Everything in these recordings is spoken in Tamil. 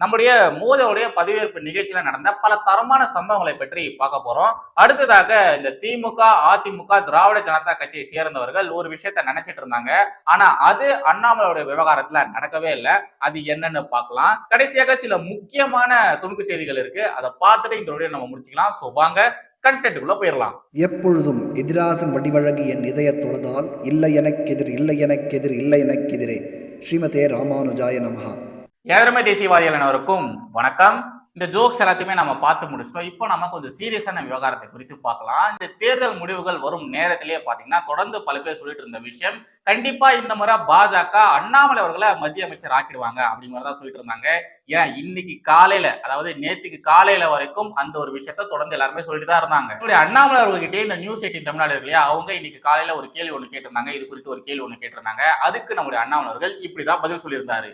நம்முடைய மோதியோடைய பதவியேற்பு நிகழ்ச்சியில நடந்த பல தரமான சம்பவங்களை பற்றி பார்க்க போறோம். அடுத்ததாக இந்த திமுக அதிமுக திராவிட ஜனதா கட்சியை சேர்ந்தவர்கள் ஒரு விஷயத்த நினைச்சிட்டு இருந்தாங்க. ஆனா அது அண்ணாமலையோட விவகாரத்துல நடக்கவே இல்லை. அது என்னன்னு பார்க்கலாம். கடைசியாக சில முக்கியமான துணுக்கு செய்திகள் இருக்கு. அதை பார்த்துட்டு இந்த வீடியோ நம்ம முடிச்சுக்கலாம். ஸோ வாங்க கண்டென்ட்டுக்குள்ள போயிடலாம். எப்பொழுதும் எதிராசன் வடிவழகு என் இதய தொழுதால் இல்லை எனக்கெதிர் இல்லை எனக்கெதிர் இல்லை எனக்கெதிரே ஸ்ரீமதே ராமானுஜாய நமகா ஏழமை தேசியவாதிகள் அனைவருக்கும் வணக்கம். இந்த ஜோக்ஸ் எல்லாத்தையுமே நம்ம பார்த்து முடிச்சிட்டோம். இப்போ நம்ம கொஞ்சம் சீரியஸான விவகாரத்தை குறித்து பார்க்கலாம். இந்த தேர்தல் முடிவுகள் வரும் நேரத்திலேயே பார்த்தீங்கன்னா தொடர்ந்து பல பேர் சொல்லிட்டு இருந்த விஷயம் கண்டிப்பா இந்த முறை பாஜக அண்ணாமலை அவர்களை மத்திய அமைச்சர் ஆக்கிடுவாங்க அப்படிங்கிறதா சொல்லிட்டு இருந்தாங்க. ஏன்? இன்னைக்கு காலையில அதாவது நேத்துக்கு காலையில வரைக்கும் அந்த ஒரு விஷயத்த தொடர்ந்து எல்லாருமே சொல்லிட்டு தான் இருந்தாங்க. இப்படி அண்ணாமலை அவர்கிட்டே இந்த நியூஸ் எயிட்டின் தமிழ்நாடு இருக்கு இல்லையா? அவங்க இன்னைக்கு காலையில ஒரு கேள்வி ஒன்று கேட்டிருந்தாங்க. இது குறித்து ஒரு கேள்வி ஒன்று கேட்டிருந்தாங்க. அதுக்கு நம்முடைய அண்ணாமலை அவர்கள் இப்படிதான் பதில் சொல்லியிருந்தாரு.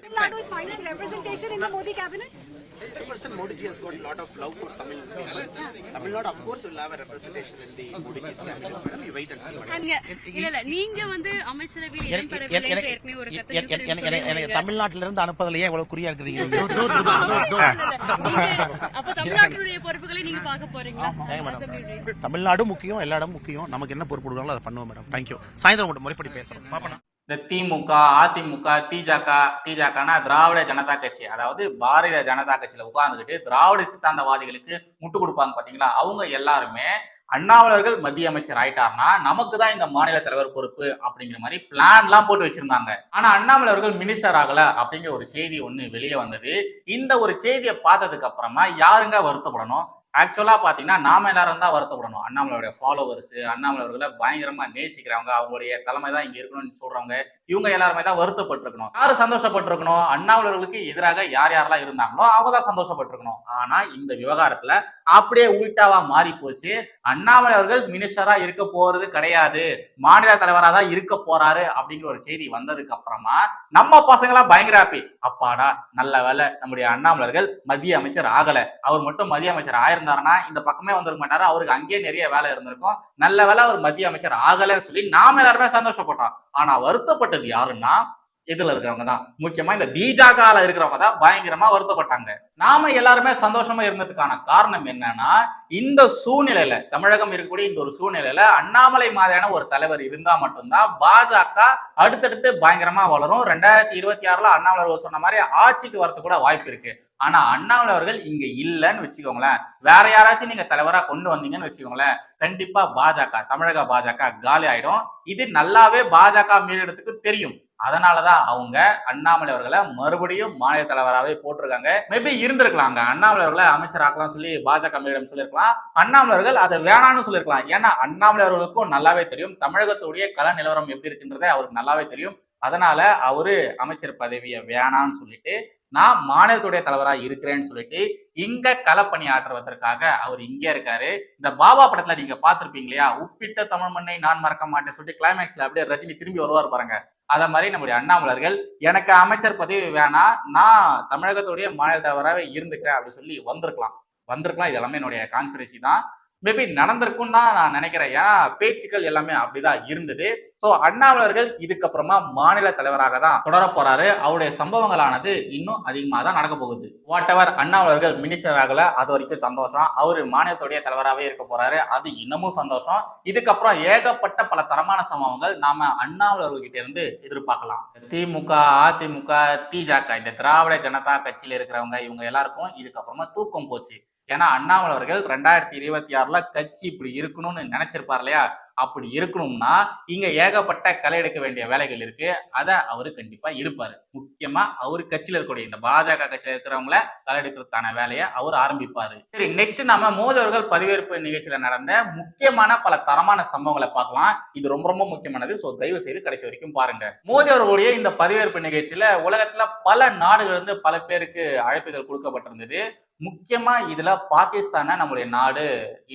Tamil Nadu is finding representation in the Modi cabinet? 100% Modi ji has got a lot of love for Tamil people. Tamil Nadu, of course, will have a representation in the Modi ji's cabinet. Madam, we wait and see what எனக்கு-. தமிழ்நாட்டில இருந்து அனுப்புறதுல ஏன் இவ்வளவு குறியா இருக்கிறீங்க? தமிழ்நாடு முக்கியம் எல்லா இடமும் முக்கியம் நமக்கு என்ன பொறுப்பு கொடுக்கணும் அதை பண்ணுவோம் மேடம் தேங்க்யூ சாயந்தரம் முறைப்படி பேசுறோம் பாப்பா இந்த திமுக அதிமுக திஜக திஜகனா திராவிட ஜனதா கட்சி. அதாவது பாரதிய ஜனதா கட்சியில உட்கார்ந்துக்கிட்டு திராவிட சித்தாந்தவாதிகளுக்கு முட்டு கொடுப்பாங்க பாத்தீங்களா? அவங்க எல்லாருமே அண்ணாவலர்கள் மத்திய அமைச்சர் ஆயிட்டார்னா நமக்கு தான் இந்த மாநில தலைவர் பொறுப்பு அப்படிங்கிற மாதிரி பிளான் எல்லாம் போட்டு வச்சிருந்தாங்க. ஆனா அண்ணாமலர்கள் மினிஸ்டர் ஆகல அப்படிங்கிற ஒரு செய்தி ஒண்ணு வெளியே வந்தது. இந்த ஒரு செய்தியை பார்த்ததுக்கு அப்புறமா யாருங்க வருத்தப்படணும்? ஆக்சுவலா பாத்தீங்கன்னா நாம எல்லாரும் தான் வருத்தப்படணும். அண்ணாமலையோட ஃபாலோவர்ஸ் அண்ணாமலை அவர்களை பயங்கரமா நேசிக்கிறவங்க அவங்களுடைய தலைமை தான் இங்கே இருக்கணும்னு சொல்கிறவங்க இவங்க எல்லாருமே தான் வருத்தப்பட்டிருக்கணும். யார் சந்தோஷப்பட்டிருக்கணும்? அண்ணாமலர்களுக்கு எதிராக யார் யாரெல்லாம் இருந்தாங்களோ அவங்க தான் சந்தோஷப்பட்டிருக்கணும். ஆனா இந்த விவகாரத்துல அப்படியே உள்டாவா மாறி போச்சு அண்ணாமலை அவர்கள் மினிஸ்டரா இருக்க போறது கிடையாது. மாநில தலைவரா தான் இருக்க போறாரு அப்படிங்கிற ஒரு செய்தி வந்ததுக்கு அப்புறமா நம்ம பசங்களாம் பயங்கர ஹாப்பி அப்பாடா நல்ல வேலை நம்முடைய அண்ணாமலர்கள் மத்திய அமைச்சர் ஆகலை. அவர் மட்டும் மத்திய அமைச்சர் இருந்தாருன்னா இந்த பக்கமே வந்திருக்க மாட்டாரு. அவருக்கு அங்கேயே நிறைய வேலை இருந்திருக்கும். நல்ல வேலை அவர் மத்திய அமைச்சர் ஆகலன்னு சொல்லி நாம எல்லாருமே சந்தோஷப்பட்டோம். ஆனா வருத்தப்பட்டது யாருன்னா இதுல இருக்கிறவங்க தான். முக்கியமா இந்த தீஜாகால இருக்கிறவங்க தான் பயங்கரமா வருத்தப்பட்டாங்க. நாம எல்லாருமே சந்தோஷமா இருந்ததுக்கான காரணம் என்னன்னா இந்த சூழ்நிலையில தமிழகம் இருக்கக்கூடிய இந்த ஒரு சூழ்நிலையில அண்ணாமலை மாதிரியான ஒரு தலைவர் இருந்தா மட்டும்தான் பாஜக அடுத்தடுத்து பயங்கரமா வளரும். ரெண்டாயிரத்தி இருபத்தி ஆறுல அண்ணாமலை சொன்ன மாதிரி ஆட்சிக்கு வரத்து கூட வாய்ப்பு இருக்கு. ஆனா அண்ணாமலை அவர்கள் இங்க இல்லைன்னு வச்சுக்கோங்களேன். வேற யாராச்சும் நீங்க தலைவரா கொண்டு வந்தீங்கன்னு வச்சுக்கோங்களேன் கண்டிப்பா பாஜக தமிழக பாஜக காலி ஆயிடும். இது நல்லாவே பாஜக மீறிடத்துக்கு தெரியும். அதனாலதான் அவங்க அண்ணாமலை அவர்களை மறுபடியும் மாநில தலைவராகவே போட்டிருக்காங்க. மேபி இருந்திருக்கலாங்க அண்ணாமலை அவர்களை அமைச்சராக்கலாம் சொல்லி பாஜக மேலிடம் சொல்லியிருக்கலாம். அண்ணாமலை அவர்கள் அதை வேணாம்னு சொல்லியிருக்கலாம். ஏன்னா அண்ணாமலை அவர்களுக்கும் நல்லாவே தெரியும். தமிழகத்துடைய கள நிலவரம் எப்படி இருக்குன்றதே அவருக்கு நல்லாவே தெரியும். அதனால அவரு அமைச்சர் பதவியை வேணாம்னு சொல்லிட்டு நான் மாநிலத்துடைய தலைவராக இருக்கிறேன்னு சொல்லிட்டு இங்க களப்பணியாற்றுவதற்காக அவர் இங்க இருக்காரு. இந்த பாபா படத்துல நீங்க பார்த்திருப்பீங்க இல்லையா? உப்பிட்ட தமிழ் மண்ணை நான் மறக்க மாட்டேன் சொல்லிட்டு கிளைமேக்ஸ்ல அப்படியே ரஜினி திரும்பி வருவார் பாருங்க. அத மாதிரி நம்முடைய அண்ணாமலர்கள் எனக்கு அமைச்சர் பதவி வேணாம் நான் தமிழகத்துடைய மாநில தலைவராகவே இருந்துக்கிறேன் அப்படின்னு சொல்லி வந்திருக்கலாம். வந்திருக்கலாம். இது எல்லாமே என்னுடைய கான்ஸ்பிரசி தான். மேபி நடந்திருக்கும் தான் நான் நினைக்கிறேன். ஏன்னா பேச்சுக்கள் எல்லாமே அப்படிதான் இருந்தது. சோ அண்ணாமலர்கள் இதுக்கப்புறமா மாநில தலைவராக தான் தொடர போறாரு. அவருடைய சம்பவங்களானது இன்னும் அதிகமாக தான் நடக்க போகுது. வாட் எவர் அண்ணாமலர்கள் மினிஸ்டர் ஆகல அது வரைக்கும் சந்தோஷம். அவரு மாநிலத்துடைய தலைவராகவே இருக்க போறாரு. அது இன்னமும் சந்தோஷம். இதுக்கப்புறம் ஏகப்பட்ட பல தரமான சம்பவங்கள் நாம அண்ணாமலர்கிட்ட இருந்து எதிர்பார்க்கலாம். திமுக அதிமுக திஜக இந்த திராவிட ஜனதா கட்சியில் இருக்கிறவங்க இவங்க எல்லாருக்கும் இதுக்கப்புறமா தூக்கம் போச்சு. ஏன்னா அண்ணாமலை அவர்கள் ரெண்டாயிரத்தி இருபத்தி ஆறுல கட்சி இப்படி இருக்கணும்னு நினைச்சிருப்பார் இல்லையா? அப்படி இருக்கணும்னா இங்க ஏகப்பட்ட களை எடுக்க வேண்டிய வேலைகள் இருக்கு. அதை அவரு கண்டிப்பா எடுப்பாரு. முக்கியமா அவர் கட்சியில இருக்கக்கூடிய இந்த பாஜக கட்சியில இருக்கிறவங்கள களை எடுக்கிறதுக்கான வேலையை அவர் ஆரம்பிப்பாரு. சரி நெக்ஸ்ட் நம்ம மோடி அவர்கள் பதவியேற்பு நிகழ்ச்சியில நடந்த முக்கியமான பல தரமான சம்பவங்களை பார்க்கலாம். இது ரொம்ப ரொம்ப முக்கியமானது. சோ தயவு செய்து கடைசி வரைக்கும் பாருங்க. மோதியவர்களுடைய இந்த பதிவேற்பு நிகழ்ச்சியில உலகத்துல பல நாடுகள் இருந்து பல பேருக்கு அழைப்புகள் கொடுக்கப்பட்டிருந்தது. முக்கியமா இதுல பாகிஸ்தானை நம்மளுடைய நாடு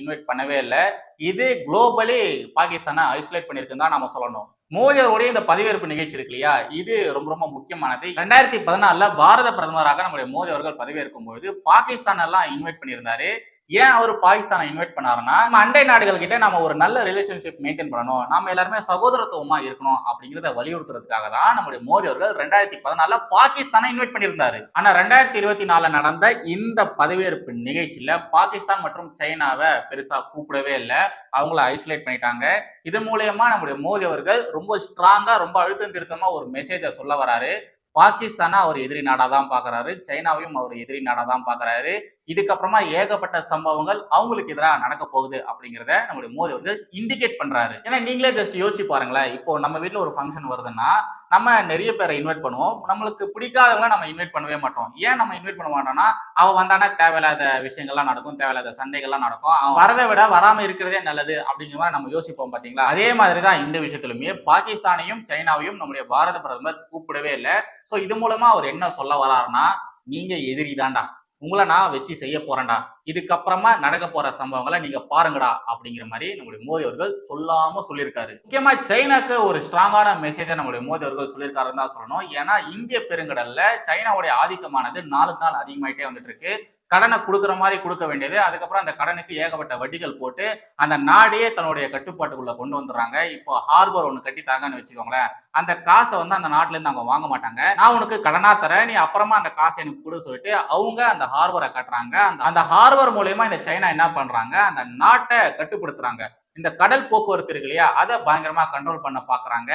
இன்வைட் பண்ணவே இல்லை. இது குளோபலி பாகிஸ்தானை ஐசோலேட் பண்ணியிருக்குன்னு தான் நம்ம சொல்லணும். மோடி அவருடைய இந்த பதவியேற்பு நிகழ்ச்சி இருக்கு இல்லையா? இது ரொம்ப ரொம்ப முக்கியமானது. ரெண்டாயிரத்தி பதினாலுல பாரத பிரதமராக நம்முடைய மோடி அவர்கள் பதவியேற்கும் பொழுது பாகிஸ்தான் எல்லாம் இன்வைட் பண்ணியிருந்தாரு. ஏன் அவர் பாகிஸ்தானை இன்வைட் பண்ணாருன்னா நம்ம அண்டை நாடுகள் கிட்ட நம்ம ஒரு நல்ல ரிலேஷன்ஷிப் மெயின்டைன் பண்ணணும். நம்ம எல்லாருமே சகோதரத்துவமா இருக்கணும் அப்படிங்கிறத வலியுறுத்துறதுக்காக தான் நம்முடைய மோடி அவர்கள் ரெண்டாயிரத்தி பதினாலுல பாகிஸ்தானை இன்வைட் பண்ணியிருந்தாரு. ஆனா ரெண்டாயிரத்தி இருபத்தி நாலுல நடந்த இந்த பதவியேற்பு நிகழ்ச்சியில பாகிஸ்தான் மற்றும் சைனாவை பெருசா கூப்பிடவே இல்லை. அவங்கள ஐசோலேட் பண்ணிட்டாங்க. இது மூலயமா நம்முடைய மோடி அவர்கள் ரொம்ப ஸ்ட்ராங்கா ரொம்ப அழுத்தம் திருத்தமா ஒரு மெசேஜை சொல்ல வராரு. பாகிஸ்தானை அவர் எதிரி நாடா தான் பாக்குறாரு. சைனாவையும் அவர் எதிரி நாடா தான் பாக்குறாரு. இதுக்கப்புறமா ஏகப்பட்ட சம்பவங்கள் அவங்களுக்கு எதிராக நடக்க போகுது அப்படிங்கிறத நம்முடைய மோடி அவர்கள் இண்டிகேட் பண்றாரு. ஏன்னா நீங்களே ஜஸ்ட் யோசிச்சு பாருங்களேன். இப்போ நம்ம வீட்டில் ஒரு ஃபங்க்ஷன் வருதுன்னா நம்ம நிறைய பேரை இன்வைட் பண்ணுவோம். நம்மளுக்கு பிடிக்காதவங்கள நம்ம இன்வைட் பண்ணவே மாட்டோம். ஏன் நம்ம இன்வைட் பண்ண மாட்டோம்னா அவன் வந்தானா தேவையில்லாத விஷயங்கள்லாம் நடக்கும் தேவையில்லாத சண்டைகள்லாம் நடக்கும். அவன் வரதை விட வராம இருக்கிறதே நல்லது அப்படிங்கிற மாதிரி நம்ம யோசிப்போம் பாத்தீங்களா? அதே மாதிரி தான் இந்த விஷயத்திலுமே பாகிஸ்தானையும் சைனாவையும் நம்முடைய பாரத பிரதமர் கூப்பிடவே இல்லை. ஸோ இது மூலமா அவர் என்ன சொல்ல வராருன்னா நீங்க எதிரி தாண்டா உங்களை நான் வச்சு செய்ய போறேன்டா. இதுக்கப்புறமா நடக்க போற சம்பவங்களை நீங்க பாருங்கடா அப்படிங்கிற மாதிரி நம்முடைய மோடி அவர்கள் சொல்லாம சொல்லியிருக்காரு. முக்கியமா சைனாக்கு ஒரு ஸ்ட்ராங்கான மெசேஜை நம்முடைய மோடி அவர்கள் சொல்லியிருக்காருன்னு தான் சொல்லணும். ஏன்னா இந்திய பெருங்கடல்ல சைனாவுடைய ஆதிக்கமானது நாளுக்கு நாள் அதிகமாயிட்டே வந்துட்டு இருக்கு. கடனை கொடுக்குற மாதிரி கொடுக்க வேண்டியது. அதுக்கப்புறம் அந்த கடனுக்கு ஏகப்பட்ட வட்டிகள் போட்டு அந்த நாடையே தன்னுடைய கட்டுப்பாட்டுக்குள்ள கொண்டு வந்துடுறாங்க. இப்போ ஹார்பர் ஒன்று கட்டி தாங்கன்னு வச்சுக்கோங்களேன். அந்த காசை வந்து அந்த நாட்டுல இருந்து அவங்க வாங்க மாட்டாங்க. நான் உனக்கு கடனா தரேன். நீ அப்புறமா அந்த காசை எனக்கு கொடு சொல்லிட்டு அவங்க அந்த ஹார்பரை கட்டுறாங்க. அந்த அந்த ஹார்பர் மூலயமா இந்த சைனா என்ன பண்றாங்க? அந்த நாட்டை கட்டுப்படுத்துறாங்க. இந்த கடல் போக்குவரத்து இருக்கு இல்லையா அதை பயங்கரமா கண்ட்ரோல் பண்ண பாக்குறாங்க.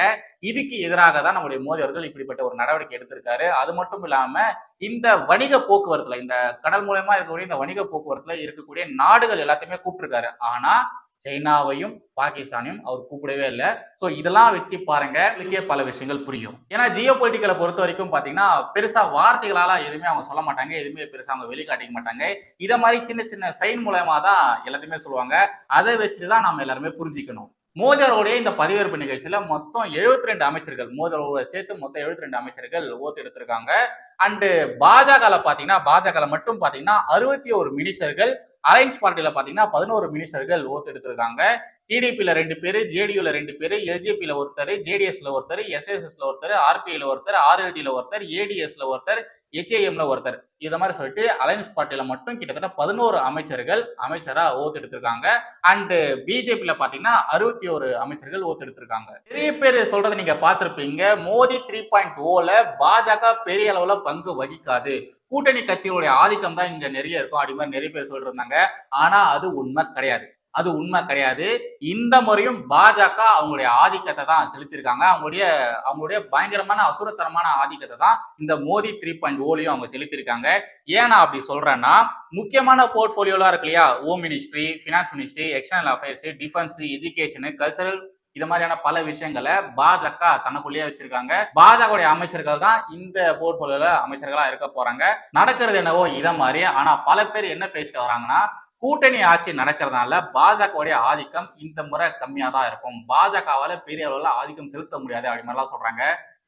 இதுக்கு எதிராக தான் நம்முடைய மோடி அவர்கள் இப்படிப்பட்ட ஒரு நடவடிக்கை எடுத்திருக்காரு. அது மட்டும் இல்லாம இந்த வணிக போக்குவரத்துல இந்த கடல் மூலயமா இருக்கக்கூடிய இந்த வணிக போக்குவரத்துல இருக்கக்கூடிய நாடுகள் எல்லாத்தையுமே கூப்பிட்டிருக்காரு. ஆனா சைனாவையும் பாகிஸ்தானையும் அவர் கூப்பிடவே இல்லை. ஸோ இதெல்லாம் வச்சு பாருங்க இதுக்கே பல விஷயங்கள் புரியும். ஏன்னா ஜியோ பொலிட்டிக்கலை பொறுத்த வரைக்கும் பார்த்தீங்கன்னா பெருசா வார்த்தைகளால எதுவுமே அவங்க சொல்ல மாட்டாங்க எதுவுமே பெருசா அவங்க வெளிக்காட்டிக்க மாட்டாங்க. இதை மாதிரி சின்ன சின்ன சைன் மூலயமா தான் எல்லாத்தையுமே சொல்லுவாங்க. அதை வச்சுட்டு தான் நம்ம எல்லாருமே புரிஞ்சுக்கணும். மோதரோடைய இந்த பதவியேற்பு நிகழ்ச்சியில மொத்தம் 72 ரெண்டு அமைச்சர்கள் மோதரோட சேர்த்து மொத்தம் 72 ரெண்டு அமைச்சர்கள் ஓத்து எடுத்திருக்காங்க. அண்டு பாஜக பாத்தீங்கன்னா பாஜக மட்டும் பாத்தீங்கன்னா அறுபத்தி ஒரு மினிஸ்டர்கள் அலைன்ஸ் பார்ட்டியில பாத்தீங்கன்னா பதினோரு மினிஸ்டர்கள் ஓத்து எடுத்திருக்காங்க. டிடிபியில ரெண்டு பேர் ஜேடியூல ரெண்டு பேர் எல்ஜேபியில ஒருத்தர் ஜேடிஎஸ்ல ஒருத்தர் எஸ்எஸ்எஸ்ல ஒருத்தர் ஆர்பிஐல ஒருத்தர் ஆர்எல்டியில ஒருத்தர் ஏடிஎஸ்ல ஒருத்தர் ஹெச்ஏஎம்ல ஒருத்தர். இத மாதிரி சொல்லிட்டு அலைன்ஸ் பார்ட்டியில மட்டும் கிட்டத்தட்ட பதினோரு அமைச்சர்கள் அமைச்சரா ஓத்து எடுத்திருக்காங்க. அண்ட் பிஜேபியில பாத்தீங்கன்னா அறுபத்தி ஒரு அமைச்சர்கள் ஓத்து எடுத்திருக்காங்க. நிறைய பேர் சொல்றதை நீங்க பார்த்திருப்பீங்க. மோடி த்ரீ பாயிண்ட் ஓல பாஜக பெரிய அளவுல பங்கு வகிக்காது. கூட்டணி கட்சிகளுடைய ஆதிக்கம் தான் இங்க நிறைய இருக்கும் அப்படி மாதிரி நிறைய பேர் சொல்லிட்டு இருந்தாங்க ஆனா அது உண்மை கிடையாது. அது உண்மை கிடையாது. இந்த முறையும் பாஜக அவங்களுடைய ஆதிக்கத்தை தான் செலுத்தியிருக்காங்க. அவங்களுடைய அவங்களுடைய பயங்கரமான அசுரத்தரமான ஆதிக்கத்தை தான் இந்த மோடி த்ரீ பாயிண்ட் ஓலையும் அவங்க செலுத்தியிருக்காங்க. ஏன்னா அப்படி சொல்றேன்னா முக்கியமான போர்ட்போலியோலாம் இருக்கு இல்லையா? Home ministry finance ministry external affairs defence education cultural இது மாதிரியான பல விஷயங்களை பாஜக தனக்குள்ளேயே வச்சிருக்காங்க. பாஜகவுடைய அமைச்சர்கள் தான் இந்த போர்ட்போலியோல அமைச்சர்களா இருக்க போறாங்க. நடக்கிறது என்னவோ இதை மாதிரி. ஆனா பல பேர் என்ன பேசிட்டு வராங்கன்னா கூட்டணி ஆட்சி நடக்கிறதுனால பாஜகவுடைய ஆதிக்கம் இந்த முறை கம்மியா தான் இருக்கும். பாஜகவால பெரிய அளவுல ஆதிக்கம் செலுத்த முடியாது அப்படி மாதிரிலாம் சொல்றாங்க.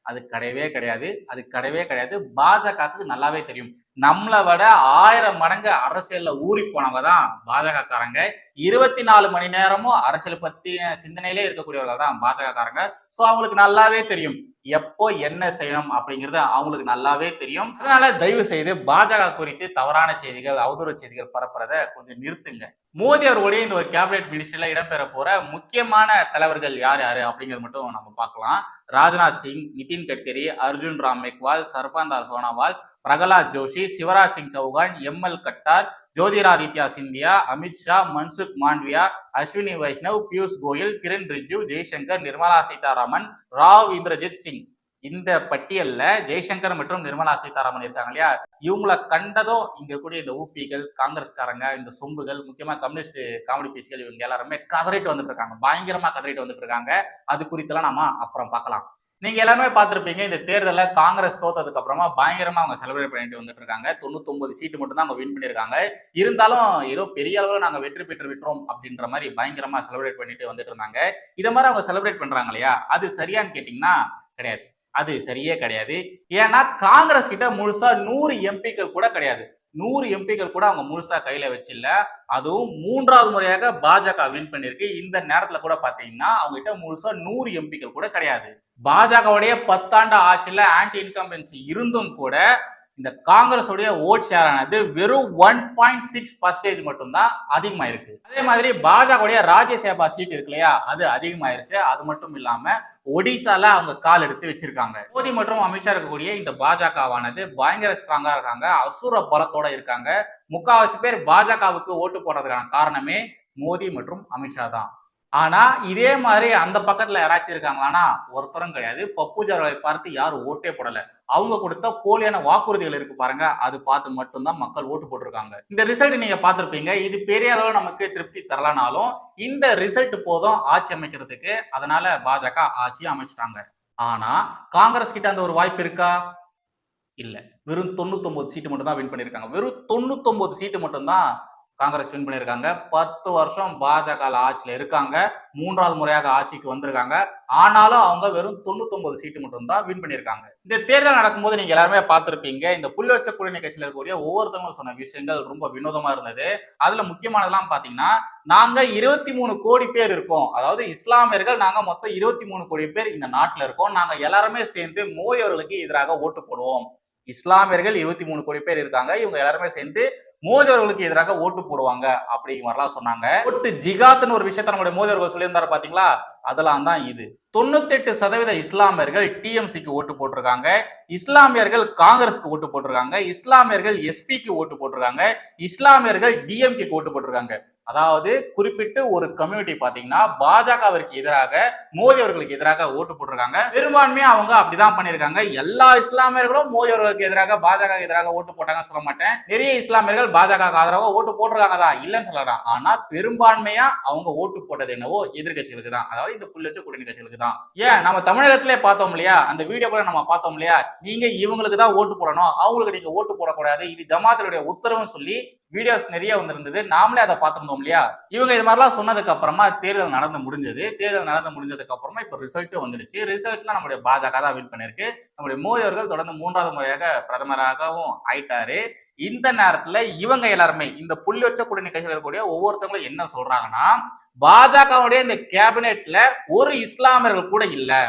அது கிடையவே கிடையாது. அது கிடையவே கிடையாது. பாஜகவுக்கு நல்லாவே தெரியும். நம்மளை விட ஆயிரம் மடங்கு அரசியல்ல ஊறி போனவங்க தான் பாஜகக்காரங்க. இருபத்தி நாலு மணி நேரமும் அரசியல் பத்தி சிந்தனையிலே இருக்கக்கூடியவர்கள் தான் பாஜகக்காரங்க. ஸோ சோ அவங்களுக்கு நல்லாவே தெரியும். எப்போ என்ன செய்யணும் அப்படிங்கிறது அவங்களுக்கு நல்லாவே தெரியும். அதனால தயவு செய்து பாஜக குறித்து தவறான செய்திகள் அவதூறு செய்திகள் பரப்புறத கொஞ்சம் நிறுத்துங்க. மோடி அவர்களுடைய இந்த ஒரு கேபினெட் மினிஸ்டர்ல இடம்பெற போற முக்கியமான தலைவர்கள் யார் யாரு அப்படிங்கிறது மட்டும் நம்ம பார்க்கலாம். Rajnath Singh Nitin Gadkari Arjun Ram Meghwal Sarbananda Sonowal Pralhad Joshi Shivraj Singh Chouhan M L Khattar Jyotiraditya Scindia Amit Shah Mansukh Mandaviya Ashwini Vaishnaw Piyush Goyal Kiren Rijiju Jaishankar Nirmala Sitharaman Rao Inderjit Singh. இந்த பட்டியல்ல ஜெய்சங்கர் மற்றும் நிர்மலா சீதாராமன் இருக்காங்க இல்லையா? இவங்கள கண்டதும் இங்க கூடிய இந்த ஊபிகள் காங்கிரஸ்காரங்க இந்த சொம்புகள் முக்கியமா கம்யூனிஸ்ட் காமெடி பீஸ்கள் இவங்க எல்லாருமே கதறிட்டு வந்துட்டு இருக்காங்க. பயங்கரமா கதறிட்டு வந்துட்டு இருக்காங்க. அது குறித்தெல்லாம் நாம அப்புறம் பார்க்கலாம். நீங்க எல்லாருமே பார்த்திருப்பீங்க இந்த தேர்தலில் காங்கிரஸ் தோத்ததுக்கு அப்புறமா பயங்கரமா அவங்க செலிப்ரேட் பண்ணிட்டு வந்துட்டு இருக்காங்க தொண்ணூத்தொன்பது சீட்டு மட்டும் தான் அவங்க வின் பண்ணிருக்காங்க இருந்தாலும் ஏதோ பெரிய அளவுல நாங்க வெற்றி பெற்று விட்டுறோம் அப்படின்ற மாதிரி பயங்கரமா செலிப்ரேட் பண்ணிட்டு வந்துட்டு இருந்தாங்க இதை மாதிரி அவங்க செலிப்ரேட் பண்றாங்க இல்லையா? அது சரியான்னு கேட்டீங்கன்னா கிடையாது. அது சரியே கிடையாது. ஏன்னா காங்கிரஸ் கிட்ட முழுசா நூறு எம்பிக்கள் கூட கிடையாது. நூறு எம்பிக்கள் கூட அவங்க முழுசா கையில வச்சில்ல. அதுவும் மூன்றாவது முறையாக பாஜக வின் பண்ணிருக்கு இந்த நேரத்துல கூட பாத்தீங்கன்னா அவங்க கிட்ட முழுசா நூறு எம்பிக்கள் கூட கிடையாது. பாஜகவுடைய பத்தாண்டு ஆட்சியில ஆன்டி இன்கம்பன்சி இருந்தும் கூட இந்த காங்கிரஸுடைய ஓட் ஷேர் ஆனது வெறும் ஒன் பாயிண்ட் சிக்ஸ் பர்சன்டேஜ் மட்டும்தான் அதிகமா இருக்கு அதே மாதிரி பாஜகவுடைய ராஜ்யசபா சீட் இருக்கு இல்லையா? அது அதிகமா இருக்கு அது மட்டும் இல்லாம ஒடிசால அவங்க கால் எடுத்து வச்சிருக்காங்க. மோடி மற்றும் அமித்ஷா இருக்கக்கூடிய இந்த பாஜகவானது பயங்கர ஸ்ட்ராங்கா இருக்காங்க. அசுர பலத்தோட இருக்காங்க. முக்காவாசி பேர் பாஜகவுக்கு ஓட்டு போடுறதுக்கான காரணமே மோடி மற்றும் அமித்ஷா தான். ஆனா இதே மாதிரி அந்த பக்கத்துல யாராச்சும் இருக்காங்களானா ஒருத்தரும் கிடையாது. பப்புஜ் அவர்களை பார்த்து யாரும் ஓட்டே போடல. அவங்க கொடுத்த போலியான வாக்குறுதிகள் இருக்கு பாருங்க. அது பார்த்து மட்டும்தான் மக்கள் ஓட்டு போட்டிருக்காங்க. இந்த ரிசல்ட் நீங்க பார்த்துருப்பீங்க. இது பெரிய அளவு நமக்கு திருப்தி தரலனாலும் இந்த ரிசல்ட் போதும் ஆட்சி அமைக்கிறதுக்கு. அதனால பாஜக ஆட்சி அமைச்சிட்டாங்க. ஆனா காங்கிரஸ் கிட்ட அந்த ஒரு வாய்ப்பு இருக்கா? இல்ல. வெறும் தொண்ணூத்தொன்பது சீட்டு மட்டும் தான் வின் பண்ணிருக்காங்க வெறும் தொண்ணூத்தொன்பது சீட்டு மட்டும் தான் காங்கிரஸ் வின் பண்ணியிருக்காங்க. பத்து வருஷம் பாஜக ஆட்சியில் இருக்காங்க. மூன்றாவது முறையாக ஆட்சிக்கு வந்திருக்காங்க. ஆனாலும் அவங்க வெறும் தொண்ணூத்தொன்பது சீட்டு மட்டும் தான் வின் பண்ணியிருக்காங்க. இந்த தேர்தல் நடக்கும்போது நீங்க எல்லாருமே பார்த்துருப்பீங்க. இந்த புள்ளி வச்ச குழு நிகழ்ச்சியில் இருக்கக்கூடிய ஒவ்வொருத்தவங்களும் சொன்ன விஷயங்கள் ரொம்ப வினோதமா இருந்தது. அதுல முக்கியமானதெல்லாம் பாத்தீங்கன்னா நாங்க இருபத்தி மூணு கோடி பேர் இருக்கோம் அதாவது இஸ்லாமியர்கள் நாங்க மொத்தம் இருபத்தி மூணு கோடி பேர் இந்த நாட்டுல இருக்கோம். நாங்க எல்லாருமே சேர்ந்து மோடி அவர்களுக்கு எதிராக ஓட்டு போடுவோம். இஸ்லாமியர்கள் இருபத்தி மூணு கோடி பேர் இருக்காங்க. இவங்க எல்லாருமே சேர்ந்து மோதியவர்களுக்கு எதிராக ஓட்டு போடுவாங்க அப்படிங்கிற மாதிரிலாம் சொன்னாங்க. ஓட்டு ஜிகாத்னு ஒரு விஷயத்த நம்மளுடைய மோடி அவர்கள் சொல்லியிருந்தாரு பாத்தீங்களா? அதெல்லாம் தான் இது. தொண்ணூத்தெட்டு சதவீத இஸ்லாமியர்கள் டிஎம்சிக்கு ஓட்டு போட்டிருக்காங்க. இஸ்லாமியர்கள் காங்கிரஸ்க்கு ஓட்டு போட்டிருக்காங்க. இஸ்லாமியர்கள் எஸ்பிக்கு ஓட்டு போட்டிருக்காங்க. இஸ்லாமியர்கள் டிஎம்கேக்கு ஓட்டு போட்டிருக்காங்க. அதாவது குறிப்பிட்டு ஒரு கம்யூனிட்டி பாத்தீங்கன்னா பாஜகவிற்கு எதிராக மோடி அவர்களுக்கு எதிராக ஓட்டு போட்டிருக்காங்க. பெரும்பான்மையா அவங்க அப்படிதான் பண்ணிருக்காங்க எல்லா இஸ்லாமியர்களும் மோடி அவர்களுக்கு எதிராக பாஜக எதிராக ஓட்டு போட்டாங்க சொல்ல மாட்டேன். நிறைய இஸ்லாமியர்கள் பாஜக ஆதரவாக ஓட்டு போட்டிருக்காங்க தான். இல்லைன்னு சொல்லலாம் ஆனா பெரும்பான்மையா அவங்க ஓட்டு போட்டது என்னவோ எதிர்கட்சிகளுக்கு தான். அதாவது இந்த புள்ளச்ச கூட்டணி கட்சிகளுக்கு தான். ஏன்? நம்ம தமிழகத்திலே பார்த்தோம் இல்லையா? அந்த வீடியோ கூட நம்ம பார்த்தோம் இல்லையா? நீங்க இவங்களுக்கு தான் ஓட்டு போடணும். அவங்களுக்கு நீங்க ஓட்டு போடக்கூடாது. இது ஜமாத்தினுடைய உத்தரவுன்னு சொல்லி வீடியோஸ் நிறைய வந்திருந்தது. நாமளே அதை பார்த்துருந்தோம் இல்லையா? இவங்க இது மாதிரிலாம் சொன்னதுக்கு அப்புறமா தேர்தல் நடந்து முடிஞ்சது. தேர்தல் நடந்து முடிஞ்சதுக்கு அப்புறமா இப்போ ரிசல்ட்டும் வந்துடுச்சு. ரிசல்ட்லாம் நம்முடைய பாஜக தான் வின் பண்ணிருக்கு நம்முடைய மோடி அவர்கள் தொடர்ந்து மூன்றாவது முறையாக பிரதமராகவும் ஆயிட்டாரு. இந்த நேரத்துல இவங்க எல்லாருமே இந்த புள்ளி வச்ச கூட்டணி கட்சியில் இருக்கக்கூடிய ஒவ்வொருத்தவங்களும் என்ன சொல்றாங்கன்னா பாஜகவுடைய இந்த கேபினெட்ல ஒரு இஸ்லாமியர்கள் கூட இல்லை.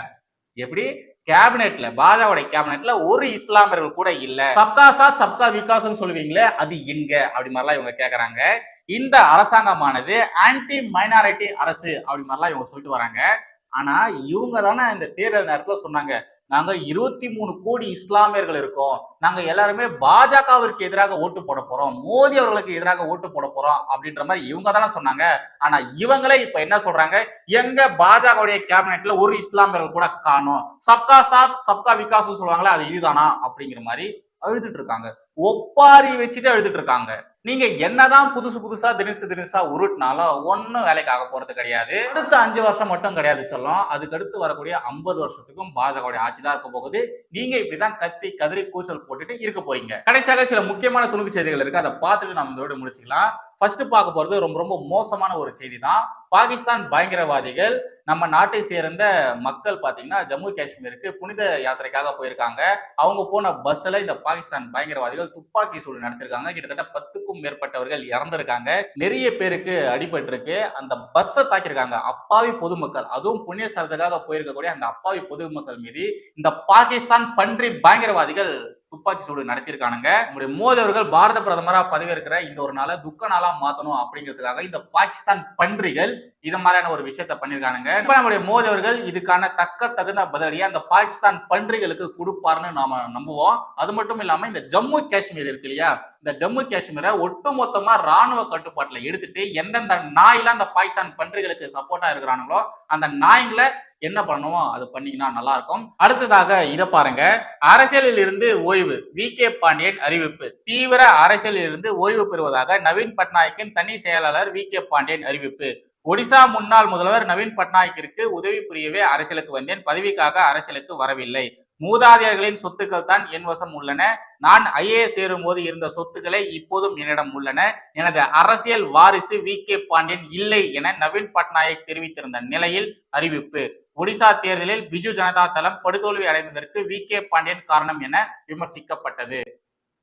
எப்படி? கேபினெட்ல பாஜகவுடைய கேபினெட்ல ஒரு இஸ்லாமியர்கள் கூட இல்ல. சப்கா சாத் சப்கா விகாஸ்னு சொல்லுவீங்களே அது எங்க? அப்படி மாதிரிலாம் இவங்க கேக்குறாங்க. இந்த அரசாங்கமானது ஆன்டி மைனாரிட்டி அரசு அப்படி மாதிரிலாம் இவங்க சொல்லிட்டு வராங்க. ஆனா இவங்க தானே இந்த தேர்தல் நேரத்துல சொன்னாங்க நாங்க இருபத்தி மூணு கோடி இஸ்லாமியர்கள் இருக்கோம். நாங்க எல்லாருமே பாஜகவிற்கு எதிராக ஓட்டு போட போறோம். மோடி அவர்களுக்கு எதிராக ஓட்டு போட போறோம் அப்படின்ற மாதிரி இவங்க தானே சொன்னாங்க. ஆனா இவங்களே இப்ப என்ன சொல்றாங்க? எங்க பாஜகவுடைய கேபினெட்ல ஒரு இஸ்லாமியர்கள் கூட காணும். சப்கா சாத் சப்கா விகாஸ் சொல்லுவாங்களே அது இதுதானா அப்படிங்கிற மாதிரி அழுதுட்டு இருக்காங்க. ஒப்பாரி வச்சுட்டு அழுதுட்டு இருக்காங்க. நீங்க என்னதான் புதுசு புதுசா தினசு தினசா உருட்டினாலும் ஒன்னும் வேலைக்கு ஆக போறது கிடையாது. அடுத்த அஞ்சு வருஷம் மட்டும் கிடையாது சொல்லலாம் அதுக்கு அடுத்து வரக்கூடிய ஐம்பது வருஷத்துக்கும் பாஜகவுடைய ஆட்சி தான் இருக்க போகுது. நீங்க இப்படிதான் கத்தி கதறி கூச்சல் போட்டுட்டு இருக்க போறீங்க. கடைசியாக சில முக்கியமான துணுக்கு செய்திகள் இருக்கு. அதை பார்த்துட்டு நம்ம இதோட முடிச்சுக்கலாம். ஃபர்ஸ்ட் பார்க்க போறது ரொம்ப ரொம்ப மோசமான ஒரு செய்தி தான் பாகிஸ்தான் பயங்கரவாதிகள் நம்ம நாட்டை சேர்ந்த மக்கள் பாத்தீங்கன்னா ஜம்மு காஷ்மீருக்கு புனித யாத்திரைக்காக போயிருக்காங்க. அவங்க போன பஸ்ல இந்த பாகிஸ்தான் பயங்கரவாதிகள் துப்பாக்கி சூடு நடத்திருக்காங்க. கிட்டத்தட்ட பத்துக்கும் மேற்பட்டவர்கள் இறந்திருக்காங்க. நிறைய பேருக்கு அடிபட்டு இருக்கு அந்த பஸ்ஸை தாக்கியிருக்காங்க. அப்பாவி பொதுமக்கள். அதுவும் புண்ணிய ஸ்தலத்துக்காக போயிருக்கக்கூடிய அந்த அப்பாவி பொதுமக்கள் மீது இந்த பாகிஸ்தான் பன்றி பயங்கரவாதிகள் துப்பாக்கி சூடு நடத்தியிருக்கானுங்க. நம்முடைய மோடி அவர்கள் பாரத பிரதமராக பதவியேற்கிற இந்த ஒரு நாளை துக்க நாளா மாத்தணும் அப்படிங்கிறதுக்காக இந்த பாகிஸ்தான் பன்றிகள் இது மாதிரியான ஒரு விஷயத்த பண்ணியிருக்கானுங்க. இப்ப நம்முடைய மோடி அவர்கள் இதுக்கான தக்க தகுந்த பதிலடியா அந்த பாகிஸ்தான் பன்றிகளுக்கு கொடுப்பாருன்னு நாம நம்புவோம். அது மட்டும் இல்லாம இந்த ஜம்மு காஷ்மீர் இருக்கு இல்லையா? இந்த ஜம்மு காஷ்மீரை ஒட்டுமொத்தமா ராணுவ கட்டுப்பாட்டுல எடுத்துட்டு எந்தெந்த நாயில அந்த பாகிஸ்தான் பன்றிகளுக்கு சப்போர்ட்டா இருக்கிறானுங்களோ அந்த நாய்களை என்ன பண்ணுவோம் அது பண்ணீங்கன்னா நல்லா இருக்கும் அடுத்ததாக இதை பாருங்க. அரசியலில் இருந்து ஓய்வு வி. கே. பாண்டியன் அறிவிப்பு. தீவிர அரசியலில் இருந்து ஓய்வு பெறுவதாக நவீன் பட்நாயக்கின் தனி செயலாளர் வி. கே. பாண்டியன் அறிவிப்பு. ஒடிசா முன்னாள் முதல்வர் நவீன் பட்நாயக்கிற்கு உதவி புரியவே அரசியலுக்கு வந்தேன். பதவிக்காக அரசியலுக்கு வரவில்லை. மூதாதையர்களின் சொத்துக்கள் தான் என் வசம் உள்ளன. நான் ஐஏஎஸ் சேரும் போது இருந்த சொத்துக்களை இப்போதும் என்னிடம் உள்ளன. எனது அரசியல் வாரிசு வி. கே. பாண்டியன் இல்லை என நவீன் பட்நாயக் தெரிவித்திருந்த நிலையில் அறிவிப்பு. ஒடிசா தேர்தலில் பிஜு ஜனதா தளம் படுதோல்வி அடைந்ததற்கு வி கே பாண்டியன் காரணம் என விமர்சிக்கப்பட்டது.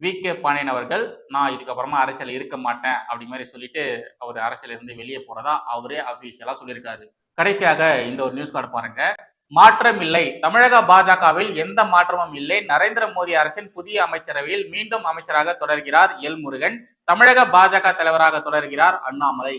வி கே பாண்டியன் அவர்கள் நான் இதுக்கப்புறமா அரசியல் இருக்க மாட்டேன் அப்படி மாதிரி சொல்லிட்டு அவர் அரசியல் இருந்து வெளியே போறதா அவரே அபிஷியலா சொல்லியிருக்காரு. கடைசியாக இந்த ஒரு நியூஸ் கார்டு பாருங்க. மாற்றம் இல்லை. தமிழக பாஜகவில் எந்த மாற்றமும் இல்லை. நரேந்திர மோடி அரசின் புதிய அமைச்சரவையில் மீண்டும் அமைச்சராக தொடர்கிறார் எல் முருகன். தமிழக பாஜக தலைவராக தொடர்கிறார் அண்ணாமலை.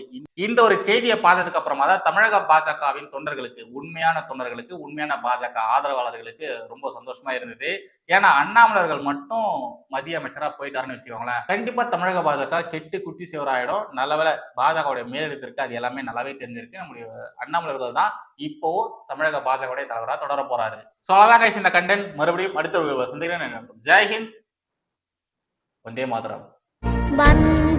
இந்த ஒரு செய்தியை பார்த்ததுக்கு அப்புறமா தான் தமிழக பாஜகவின் தொண்டர்களுக்கு உண்மையான தொண்டர்களுக்கு உண்மையான பாஜக ஆதரவாளர்களுக்கு ரொம்ப சந்தோஷமா இருந்தது. ஏன்னா அண்ணாமலர்கள் மட்டும் மத்திய அமைச்சரா போயிட்டாருன்னு வச்சுக்கோங்களேன். கண்டிப்பா தமிழக பாஜக கெட்டு குட்டி சிவராயிடும் நல்லவேளை பாஜகவுடைய மேலெடுத்திருக்கு அது எல்லாமே நல்லாவே தெரிஞ்சிருக்கு. நம்முடைய அண்ணாமலர்கள் தான் இப்போ தமிழக பாஜகவுடைய தலைவரா தொடர போறாரு. ஸோ அதான் guys. இந்த கண்டென்ட் மறுபடியும் அடுத்த சந்திக்கிறேன் ஜெய்ஹிந்த் வந்தே மாதரம். bắn.